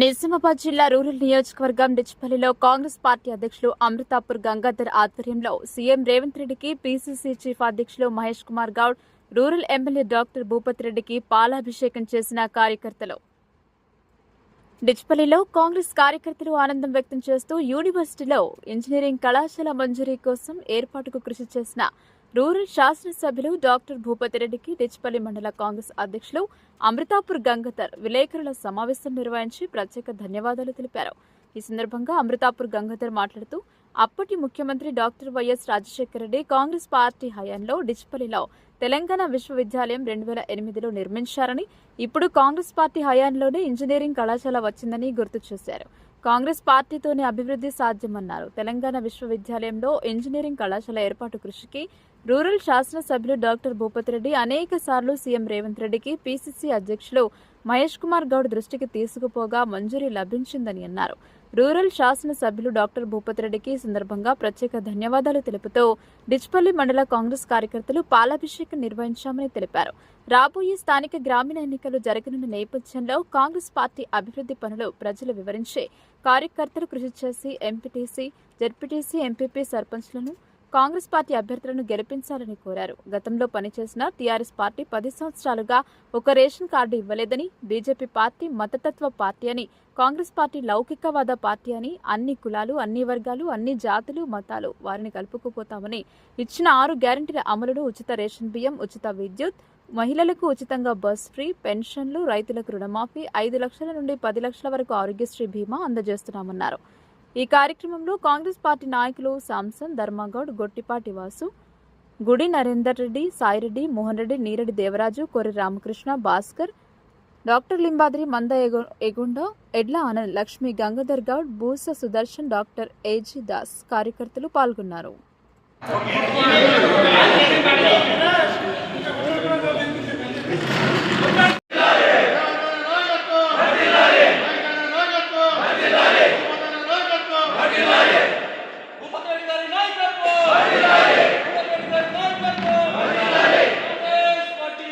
నిజామాబాద్ జిల్లా రూరల్ నియోజకవర్గం డిచ్పల్లిలో కాంగ్రెస్ పార్టీ అధ్యక్షులు అమృతాపూర్ గంగాధర్ ఆధ్వర్యంలో సీఎం రేవంత్ రెడ్డికి పీసీసీ చీఫ్ అధ్యక్షులు Mahesh Kumar Goud rural MLA doctor Bhupathi రెడ్డికి పాలాభిషేకం చేసిన కార్యకర్తలు. డిచ్పల్లిలో కాంగ్రెస్ కార్యకర్తలు ఆనందం వ్యక్తం చేస్తూ యూనివర్సిటీలో ఇంజనీరింగ్ కళాశాల మంజూరీ కోసం ఏర్పాటుకు కృషి చేసిన రూరల్ శాసనసభ్యులు డాక్టర్ భూపతిరెడ్డికి రెడ్డికి మండల కాంగ్రెస్ అధ్యక్షులు అమృతాపూర్ గంగధర్ విలేకరుల సమావేశం నిర్వహించి ప్రత్యేక ధన్యవాదాలు తెలిపారు. ఈ సందర్భంగా అమృతాపూర్ గంగధర్ మాట్లాడుతూ అప్పటి ముఖ్యమంత్రి doctor YS Rajasekhara Reddy Congress party హయాంలో డిచ్పల్లిలో తెలంగాణ విశ్వవిద్యాలయం రెండు వేల ఎనిమిదిలో నిర్మించారని ఇప్పుడు కాంగ్రెస్ పార్టీ హయాంలోనే ఇంజనీరింగ్ కళాశాల వచ్చిందని గుర్తు చేశారు. కాంగ్రెస్ పార్టీతోనే అభివృద్ధి సాధ్యమన్నారు. తెలంగాణ విశ్వవిద్యాలయంలో ఇంజనీరింగ్ కళాశాల ఏర్పాటు కృషికి రూరల్ శాసనసభ్యులు డాక్టర్ భూపతిరెడ్డి అనేక సార్లు సీఎం రేవంత్ రెడ్డికి పీసీసీ అధ్యక్షులు మహేష్ కుమార్ గౌడ్ దృష్టికి తీసుకుపోగా మంజూరీ లభించిందని అన్నారు. రూరల్ శాసనసభ్యులు డాక్టర్ భూపతిరెడ్డికి సందర్భంగా ప్రత్యేక ధన్యవాదాలు తెలుపుతూ డిచ్పల్లి మండల కాంగ్రెస్ కార్యకర్తలు పాలాభిషేకం నిర్వహించామని తెలిపారు. రాబోయే స్థానిక గ్రామీణ ఎన్నికలు జరగనున్న నేపథ్యంలో కాంగ్రెస్ పార్టీ అభివృద్ధి పనులు ప్రజలు వివరించే కార్యకర్తలు కృషి చేసి ఎంపీటీసీ జెడ్పీటీసీ ఎంపీపీ సర్పంచ్లను కాంగ్రెస్ పార్టీ అభ్యర్థులను గెలిపించాలని కోరారు. గతంలో పనిచేసిన టీఆర్ఎస్ పార్టీ పది సంవత్సరాలుగా ఒక రేషన్ కార్డు ఇవ్వలేదని బీజేపీ పార్టీ మతతత్వ పార్టీ అని కాంగ్రెస్ పార్టీ లౌకికవాద పార్టీ అని అన్ని కులాలు అన్ని వర్గాలు అన్ని జాతులు మతాలు వారిని కలుపుకుపోతామని ఇచ్చిన ఆరు గ్యారంటీల అమలును ఉచిత రేషన్ బియ్యం ఉచిత విద్యుత్ మహిళలకు ఉచితంగా బస్ ఫ్రీ పెన్షన్లు రైతులకు రుణమాఫీ ఐదు లక్షల నుండి పది లక్షల వరకు ఆరోగ్యశ్రీ బీమా అందజేస్తున్నామన్నారు. ఈ కార్యక్రమంలో కాంగ్రెస్ పార్టీ నాయకులు సాంసన్ ధర్మగౌడ్ గొట్టిపాటి వాసు గుడి నరేందర్ రెడ్డి సాయిరెడ్డి మోహన్ రెడ్డి నీరెడ్డి దేవరాజు కొర్రి రామకృష్ణ భాస్కర్ డాక్టర్ లింబాద్రి మంద ఎగు- ఎగుండ ఎడ్ల ఆనంద్ లక్ష్మి గంగాధర్ గౌడ్ బూస సుదర్శన్ డాక్టర్ ఏజీ దాస్ కార్యకర్తలు పాల్గొన్నారు భూపతి గారి నాయకత్వం భూపతి గారి నాయకత్వం Congress party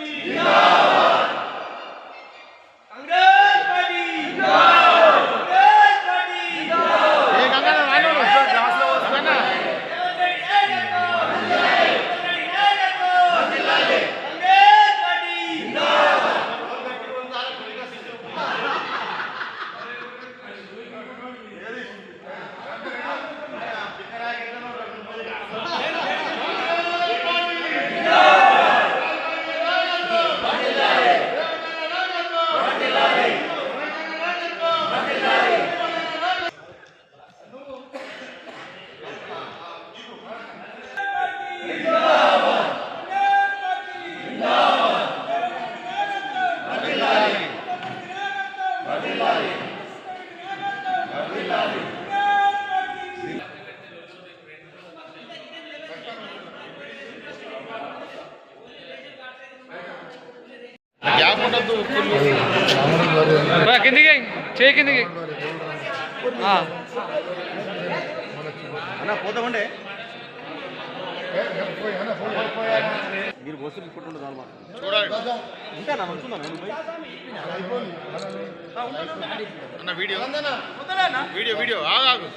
Congress party Congress party Congress party బా, కిందికి అన్న పోతామండే మీరు వస్తువులు ఇప్పుడుండదు ఉంటానా? ఉంటుందా అన్న వీడియో. Video video. ఆగు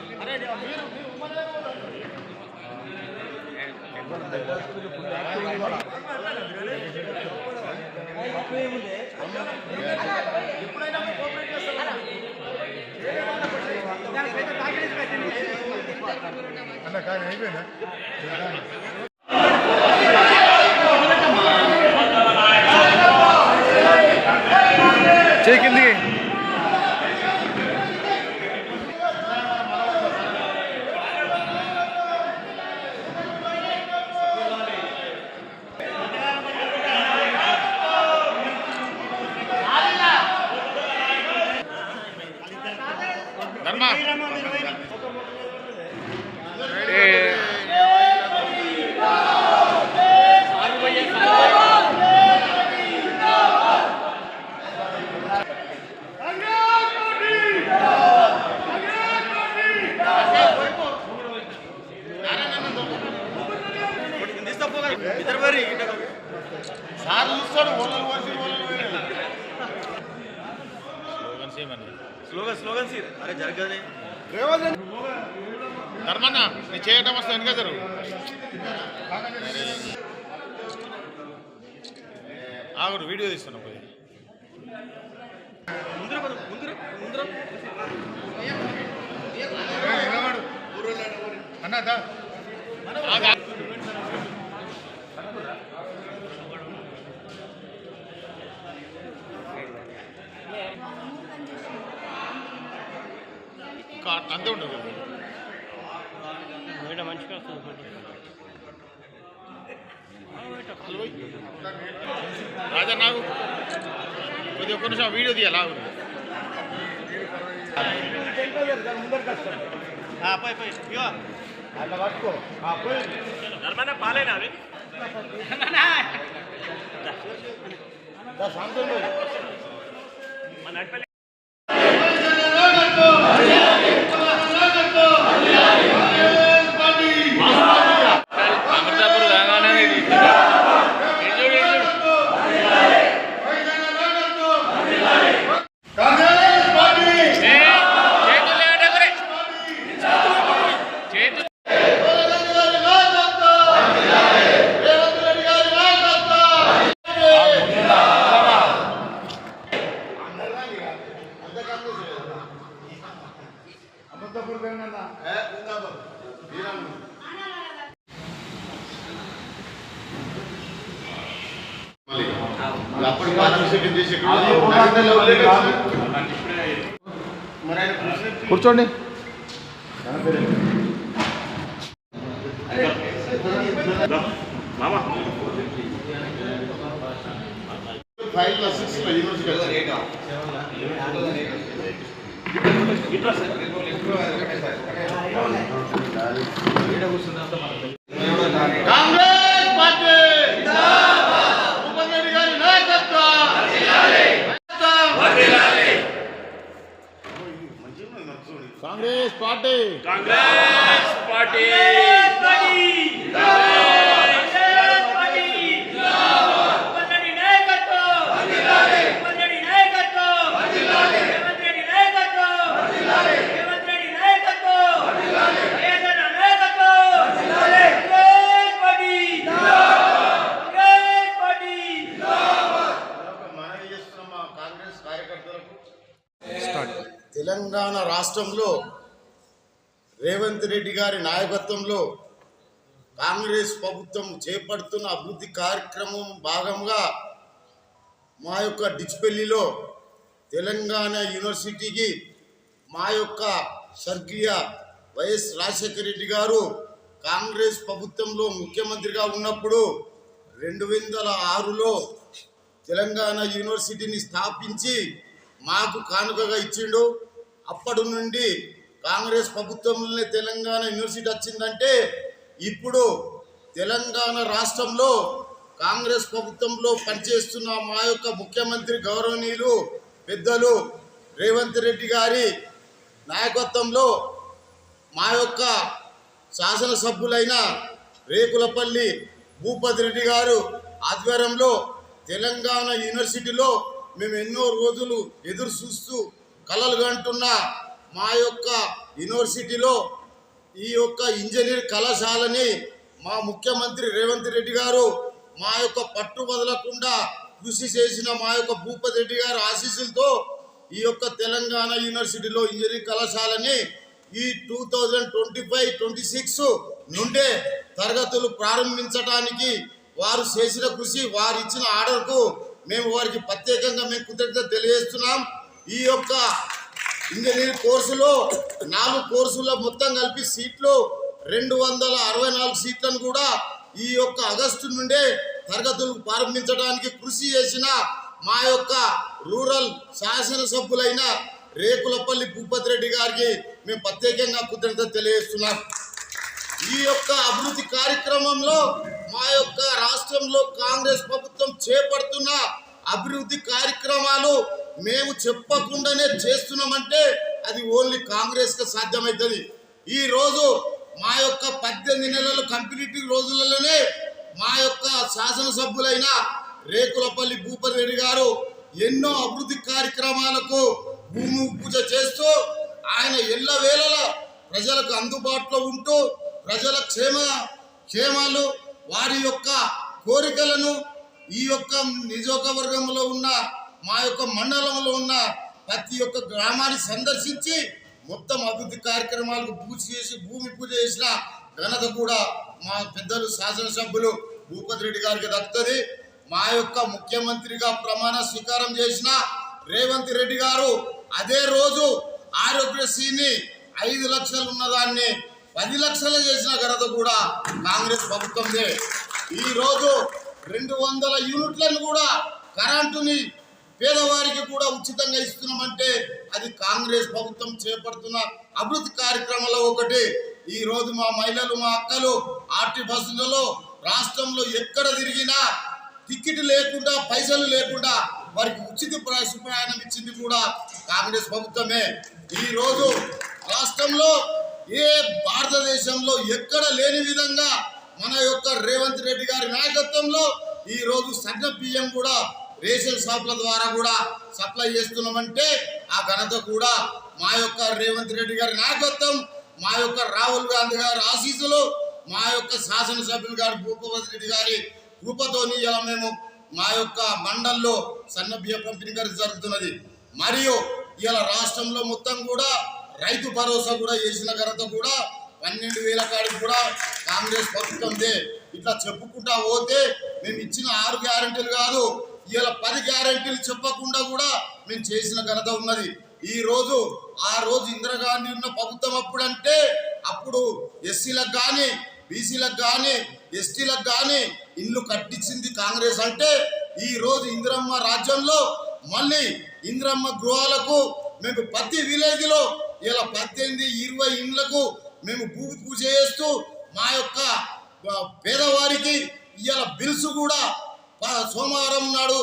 ఆగు చేయి కిందికి. స్లోగన్ స్లోగన్ సీర్ అరే జరగదే ధర్మన్న నీ చేయటం వస్తే వెనుక జరుగు. ఆగురు వీడియో తీస్తున్నా పోయి. ముందర పద, ముందర ముందర. అన్నదా ఇంకా అంతే ఉంటుంది రాజా నాకు కొద్దిగా ఒక్క నిమిషం వీడియో తీయాలి ఆగు. ఆ, పోయి పోయి ఇగో. అట్లా పట్టుకో ఆ, పోయి ధర్మన్న పాలేనా అవి దా, అప్పటి పార్టిసిపేట్ చేసి కూర్చోండి five plus six university Congress party Bhupathi Reddy గారి నాయకత్వం కాంగ్రెస్ పార్టీ కాంగ్రెస్ పార్టీ ఉమ్మడి నాయకత్వం ఉమ్మడి నాయకత్వం రేవంత్ రెడ్డి నాయకత్వం రేవంత్ రెడ్డి నాయకత్వం ఏదైనా నాయకత్వం కాంగ్రెస్ పార్టీ కాంగ్రెస్ పార్టీ మనవి చేస్తున్న మా కాంగ్రెస్ కార్యకర్తలకు తెలంగాణ రాష్ట్రంలో రేవంత్ రెడ్డి గారి నాయకత్వంలో కాంగ్రెస్ ప్రభుత్వం చేపడుతున్న అభివృద్ధి కార్యక్రమం భాగంగా మా యొక్క డిచ్పెల్లిలో తెలంగాణ యూనివర్సిటీకి మా యొక్క స్వర్గీయ వైఎస్ రాజశేఖర రెడ్డి గారు కాంగ్రెస్ ప్రభుత్వంలో ముఖ్యమంత్రిగా ఉన్నప్పుడు రెండు వందల ఆరులో తెలంగాణ యూనివర్సిటీని స్థాపించి మాకు కానుకగా ఇచ్చిండు. అప్పటి నుండి కాంగ్రెస్ ప్రభుత్వంలోనే తెలంగాణ యూనివర్సిటీ వచ్చిందంటే ఇప్పుడు తెలంగాణ రాష్ట్రంలో కాంగ్రెస్ ప్రభుత్వంలో పనిచేస్తున్న మా యొక్క ముఖ్యమంత్రి గౌరవనీయులు పెద్దలు రేవంత్ రెడ్డి గారి నాయకత్వంలో మా యొక్క శాసనసభ్యులైన రేకులపల్లి భూపతి రెడ్డి గారు ఆధ్వర్యంలో తెలంగాణ యూనివర్సిటీలో మేము ఎన్నో రోజులు ఎదురు చూస్తూ కళలు కంటున్న మా యొక్క యూనివర్సిటీలో ఈ యొక్క ఇంజనీర్ కళాశాలని మా ముఖ్యమంత్రి రేవంత్ రెడ్డి గారు మా యొక్క పట్టు వదలకుండా కృషి చేసిన మా యొక్క భూపతి రెడ్డి గారి ఆశీస్సులతో ఈ యొక్క తెలంగాణ యూనివర్సిటీలో ఇంజనీరింగ్ కళాశాలని ఈ two thousand twenty five twenty six నుండే తరగతులు ప్రారంభించడానికి వారు చేసిన కృషి వారు ఇచ్చిన ఆర్డర్కు మేము వారికి ప్రత్యేకంగా మేము కృతజ్ఞత తెలియజేస్తున్నాం. ఈ యొక్క ఇంజనీరింగ్ కోర్సులో నాలుగు కోర్సుల మొత్తం కలిపి సీట్లు రెండు వందల అరవై నాలుగు సీట్లను కూడా ఈ యొక్క ఆగస్టు నుండే తరగతులు ప్రారంభించడానికి కృషి చేసిన మా యొక్క రూరల్ శాసనసభ్యులైన రేకులపల్లి భూపతి రెడ్డి గారికి మేము ప్రత్యేకంగా కృతజ్ఞత తెలియజేస్తున్నాం. ఈ యొక్క అభివృద్ధి కార్యక్రమంలో మా యొక్క రాష్ట్రంలో కాంగ్రెస్ ప్రభుత్వం చేపడుతున్న అభివృద్ధి కార్యక్రమాలు మేము చెప్పకుండానే చేస్తున్నామంటే అది ఓన్లీ కాంగ్రెస్కి సాధ్యమవుతుంది ఈరోజు మా యొక్క పద్దెనిమిది నెలలు కంప్లీట్ రోజులలోనే మా యొక్క శాసనసభ్యులైన రేకులపల్లి భూపతి రెడ్డి గారు ఎన్నో అభివృద్ధి కార్యక్రమాలకు భూమి పూజ చేస్తూ ఆయన ఎల్లవేళలా ప్రజలకు అందుబాటులో ఉంటూ ప్రజల క్షేమ క్షేమాలు వారి యొక్క కోరికలను ఈ యొక్క నియోజకవర్గంలో ఉన్న మా యొక్క మండలంలో ఉన్న ప్రతి ఒక్క గ్రామాన్ని సందర్శించి మొత్తం అభివృద్ధి కార్యక్రమాలకు పూజ చేసి భూమి పూజ చేసిన ఘనత కూడా మా పెద్దలు శాసనసభ్యులు భూపతి రెడ్డి గారికి దక్కుతుంది. మా యొక్క ముఖ్యమంత్రిగా ప్రమాణ స్వీకారం చేసిన రేవంత్ రెడ్డి గారు అదే రోజు ఆరోగ్యశ్రీని ఐదు లక్షలు ఉన్నదాన్ని పది లక్షలు చేసిన ఘనత కూడా కాంగ్రెస్ ప్రభుత్వందే. ఈరోజు రెండు వందల యూనిట్లను కూడా కరెంటుని పేదవారికి కూడా ఉచితంగా ఇస్తున్నామంటే అది కాంగ్రెస్ ప్రభుత్వం చేపడుతున్న అభివృద్ధి కార్యక్రమంలో ఒకటి. ఈ రోజు మా మహిళలు మా అక్కలు ఆర్టీ బస్సులలో రాష్ట్రంలో ఎక్కడ తిరిగినా టికెట్ లేకుండా పైసలు లేకుండా వారికి ఉచిత ప్రయాణం ఇచ్చింది కూడా కాంగ్రెస్ ప్రభుత్వమే. ఈరోజు రాష్ట్రంలో ఏ భారతదేశంలో ఎక్కడ లేని విధంగా మన యొక్క రేవంత్ రెడ్డి గారి నాయకత్వంలో ఈరోజు సన్న బియ్యం కూడా రేషన్ షాపుల ద్వారా కూడా సప్లై చేస్తున్నామంటే ఆ ఘనత కూడా మా యొక్క రేవంత్ రెడ్డి గారి నాయకత్వం మా యొక్క రాహుల్ గాంధీ గారి ఆశీస్సులు మా యొక్క శాసనసభ్యులు గారు భూపవతి రెడ్డి గారి కృపతోని ఇలా మేము మా యొక్క మండల్లో సన్న పంపిణీ గారి జరుగుతున్నది. మరియు ఇలా రాష్ట్రంలో మొత్తం కూడా రైతు భరోసా కూడా చేసిన ఘనత కూడా పన్నెండు వేల కాడికి కూడా కాంగ్రెస్ ప్రభుత్వందే. ఇట్లా చెప్పుకుంటా పోతే మేము ఇచ్చిన ఆరు గ్యారెంటీలు కాదు ఇలా పది గ్యారెంటీలు చెప్పకుండా కూడా మేము చేసిన ఘనత ఉన్నది. ఈ రోజు ఆ రోజు ఇందిరాగాంధీ ఉన్న ప్రభుత్వం అప్పుడు అంటే అప్పుడు ఎస్సీలకు కానీ బీసీలకు కానీ ఎస్టీలకు కానీ ఇల్లు కట్టించింది కాంగ్రెస్ అంటే ఈ రోజు ఇందిరమ్మ రాజ్యంలో మళ్ళీ ఇందిరమ్మ గృహాలకు మేము ప్రతి విలేజ్లో ఇలా పద్దెనిమిది ఇరవై ఇండ్లకు మేము భూమి పూజ చేస్తూ మా యొక్క పేదవారికి ఇలా బిల్స్ కూడా సోమవారం నాడు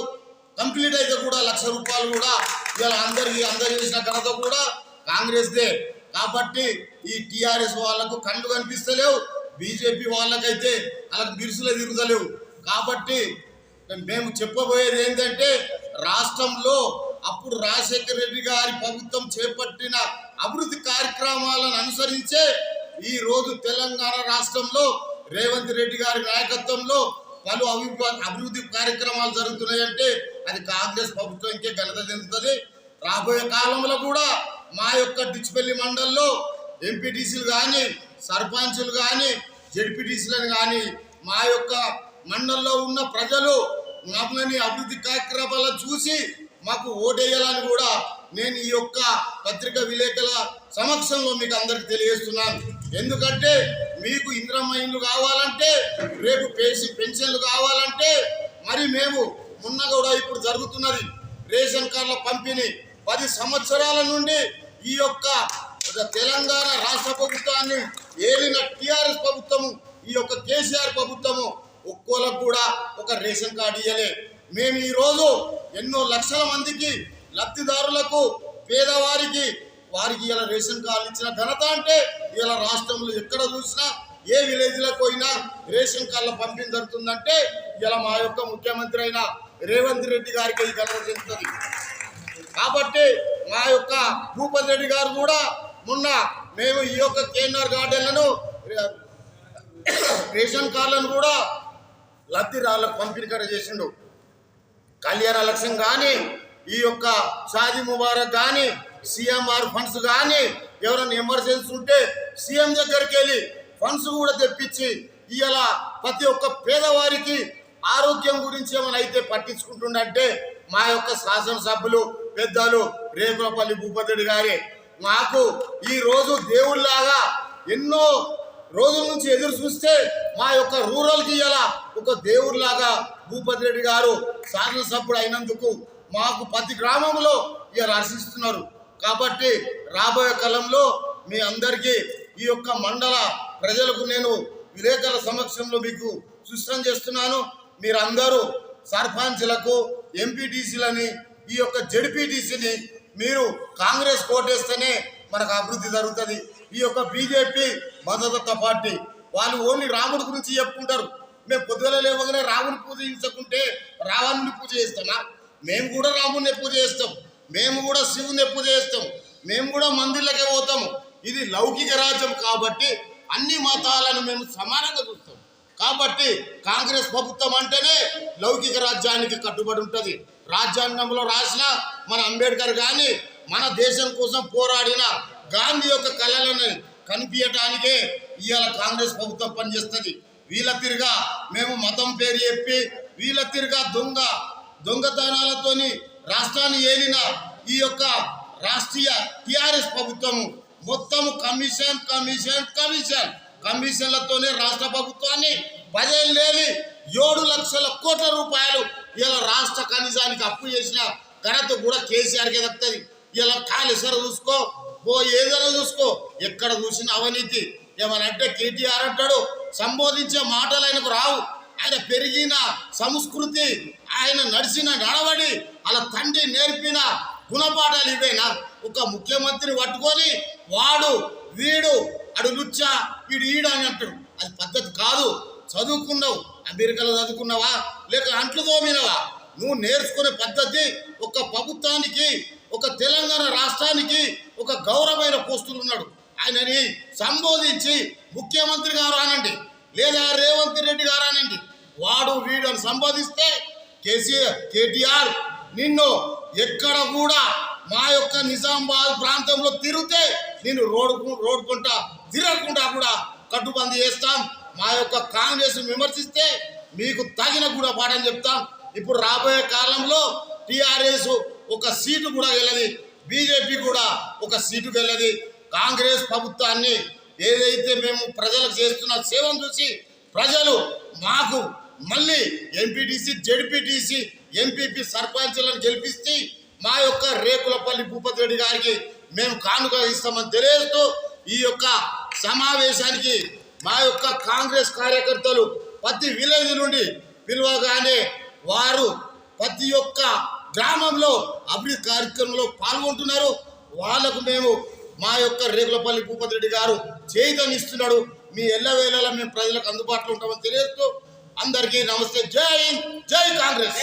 కంప్లీట్ అయితే కూడా లక్ష రూపాయలు కూడా ఇవాళ అందరికీ అందరు చేసిన ఘనత కూడా కాంగ్రెస్దే. కాబట్టి ఈ టీఆర్ఎస్ వాళ్ళకు కళ్ళు కనిపిస్తలేవు బీజేపీ వాళ్ళకైతే వాళ్ళకి బిరుసులే తిరుగుతలేవు. కాబట్టి మేము చెప్పబోయేది ఏంటంటే రాష్ట్రంలో అప్పుడు రాజశేఖర రెడ్డి గారి ప్రభుత్వం చేపట్టిన అభివృద్ధి కార్యక్రమాలను అనుసరించే ఈరోజు తెలంగాణ రాష్ట్రంలో రేవంత్ రెడ్డి గారి నాయకత్వంలో పలు అభివృద్ధి కార్యక్రమాలు జరుగుతున్నాయంటే అది కాంగ్రెస్ ప్రభుత్వంకే ఘనత చెందుతుంది. రాబోయే కాలంలో కూడా మా యొక్క డిచ్పల్లి మండల్లో ఎంపీటీసీలు కానీ సర్పంచులు కానీ జడ్పీటీసీలను కానీ మా యొక్క మండల్లో ఉన్న ప్రజలు మమ్మల్ని అభివృద్ధి కార్యక్రమాలను చూసి మాకు ఓటేయాలని కూడా నేను ఈ యొక్క పత్రిక విలేకరుల సమక్షంలో మీకు అందరికి తెలియజేస్తున్నాను. ఎందుకంటే మీకు ఇంద్రమ్మ ఇల్లు కావాలంటే రేపు పేసి పెన్షన్లు కావాలంటే మరి మేము మొన్న కూడా ఇప్పుడు జరుగుతున్నది రేషన్ కార్డుల పంపిణీ. పది సంవత్సరాల నుండి ఈ యొక్క తెలంగాణ రాష్ట్ర ప్రభుత్వాన్ని ఏలిన టీఆర్ఎస్ ప్రభుత్వము ఈ యొక్క కేసీఆర్ ప్రభుత్వము ఒక్కోలకు కూడా ఒక రేషన్ కార్డు ఇయ్యలే. మేము ఈరోజు ఎన్నో లక్షల మందికి లబ్ధిదారులకు పేదవారికి వారికి ఇలా రేషన్ కార్డు ఇచ్చిన ఘనత అంటే ఇలా రాష్ట్రంలో ఎక్కడ చూసినా ఏ విలేజ్లకు పోయినా రేషన్ కార్డుల పంపిణీ జరుగుతుందంటే ఇలా మా యొక్క ముఖ్యమంత్రి అయిన రేవంత్ రెడ్డి గారికి ఈ ఘనత చెందుతుంది. కాబట్టి మా యొక్క భూపతి రెడ్డి గారు కూడా మొన్న మేము ఈ యొక్క కేఎన్ఆర్ గార్డెన్లను రేషన్ కార్డులను కూడా లబ్ధిదారులకు పంపిణీ కూడా చేసిండు. కళ్యాణ లక్ష్యం కానీ ఈ యొక్క షాదీ ముబారక్ కానీ సిఎంఆర్ ఫండ్స్ కానీ ఎవరైనా ఎమర్జెన్సీ ఉంటే సీఎం దగ్గరికి వెళ్ళి ఫండ్స్ కూడా తెప్పించి ఇలా ప్రతి ఒక్క పేదవారికి ఆరోగ్యం గురించి ఏమైనా అయితే పట్టించుకుంటుండంటే మా యొక్క శాసనసభ్యులు పెద్దలు రేకులపల్లి భూపతుడి గారి. మాకు ఈరోజు దేవుళ్ళలాగా ఎన్నో రోజుల నుంచి ఎదురు చూస్తే మా యొక్క రూరల్కి ఇలా ఒక దేవుడిలాగా భూపతి రెడ్డి గారు శాసనసభ్యుడు అయినందుకు మాకు ప్రతి గ్రామంలో ఇలా హర్షిస్తున్నారు. కాబట్టి రాబోయే కాలంలో మీ అందరికీ ఈ యొక్క మండల ప్రజలకు నేను విలేకరుల సమక్షంలో మీకు సూచన చేస్తున్నాను. మీరందరూ సర్పంచ్లకు ఎంపీటీసీలని ఈ యొక్క జడ్పీటీసీని మీరు కాంగ్రెస్ కోటేస్తేనే మనకు అభివృద్ధి జరుగుతుంది. ఈ యొక్క బీజేపీ మద్దతత్వ పార్టీ వాళ్ళు ఓన్లీ రాముడి గురించి చెప్పుకుంటారు. మేము పొద్దుగల లేవగానే రాముని పూజ చేయించకుంటే రావణుని పూజ చేస్తామా? మేము కూడా రాముడిని పూజ చేస్తాం. మేము కూడా శివుని ఎప్పు చేస్తాం. మేము కూడా మందిర్లకే పోతాము ఇది లౌకిక రాజ్యం కాబట్టి అన్ని మతాలను మేము సమానంగా చూస్తాం. కాబట్టి కాంగ్రెస్ ప్రభుత్వం అంటేనే లౌకిక రాజ్యానికి కట్టుబడి ఉంటుంది. రాజ్యాంగంలో రాసిన మన అంబేద్కర్ కానీ మన దేశం కోసం పోరాడిన గాంధీ యొక్క కళలను కనిపించటానికే ఇవాళ కాంగ్రెస్ ప్రభుత్వం పనిచేస్తుంది. వీళ్ళ తిరిగా మేము మతం పేరు చెప్పి వీళ్ళ తిరిగా దొంగ దొంగతనాలతోని రాష్ట్రాన్ని ఏలిన ఈ యొక్క రాష్ట్రీయ టిఆర్ఎస్ ప్రభుత్వము మొత్తం కమిషన్ కమిషన్ కమిషన్. కమిషన్లతోనే రాష్ట్ర ప్రభుత్వాన్ని పదేళ్ళేలి ఏడు లక్షల కోట్ల రూపాయలు ఇలా రాష్ట్ర ఖనిజానికి అప్పు చేసిన ఘనత కూడా కేసీఆర్కే దక్కుతుంది. ఇలా కాళేశ్వర చూసుకో ఓ ఏదైనా చూసుకో. ఎక్కడ చూసిన అవినీతి. ఏమనంటే కేటీఆర్ అంటాడు సంబోధించే మాటలు ఆయనకు రావు. ఆయన పెరిగిన సంస్కృతి ఆయన నడిచిన నడవడి అలా తండ్రి నేర్పిన గుణపాఠాలు ఇవేనా ఒక ముఖ్యమంత్రిని పట్టుకొని వాడు వీడు అడు లుచ్చా వీడు ఈడు అని అంటాడు. అది పద్ధతి కాదు. చదువుకున్నావు అమెరికాలో చదువుకున్నావా? లేక అంట్లు తోమినవా? నువ్వు నేర్చుకునే పద్ధతి ఒక ప్రభుత్వానికి ఒక తెలంగాణ రాష్ట్రానికి ఒక గౌరవమైన పోస్టులు ఉన్నాడు. ఆయనని సంబోధించి ముఖ్యమంత్రి గారు అనండి. లేదా రేవంత్ రెడ్డి గారు అనండి. వాడు వీడు అని సంబోధిస్తే కేసీఆర్ కేటీఆర్ నిన్ను ఎక్కడ కూడా మా యొక్క నిజామాబాద్ ప్రాంతంలో తిరిగితే నేను రోడ్డు రోడ్డుకుంటా తిరగకుండా కూడా కట్టుబంది చేస్తాం. మా యొక్క కాంగ్రెస్ విమర్శిస్తే మీకు తగిన కూడా పాఠం చెప్తాం. ఇప్పుడు రాబోయే కాలంలో టిఆర్ఎస్ ఒక సీటు కూడా వెళ్ళది బీజేపీ కూడా ఒక సీటు వెళ్ళది కాంగ్రెస్ ప్రభుత్వాన్ని ఏదైతే మేము ప్రజలకు చేస్తున్న సేవను చూసి ప్రజలు మాకు మళ్ళీ ఎంపీటీసీ జడ్పీటీసీ ఎంపీపీ సర్పంచ్లను గెలిపిస్తే మా యొక్క రేకులపల్లి భూపతి రెడ్డి గారికి మేము కానుక ఇస్తామని తెలియజేస్తూ ఈ యొక్క సమావేశానికి మా యొక్క కాంగ్రెస్ కార్యకర్తలు ప్రతి విలేజ్ నుండి పిలవగానే వారు ప్రతి ఒక్క గ్రామంలో అభివృద్ధి కార్యక్రమంలో పాల్గొంటున్నారు. వాళ్ళకు మేము మా యొక్క రేగులపల్లి భూపతి రెడ్డి గారు చేయితనిస్తున్నాడు. మీ ఎల్లవేళలా మేము ప్రజలకు అందుబాటులో ఉంటామని తెలియజేస్తూ అందరికీ నమస్తే. జై జై కాంగ్రెస్.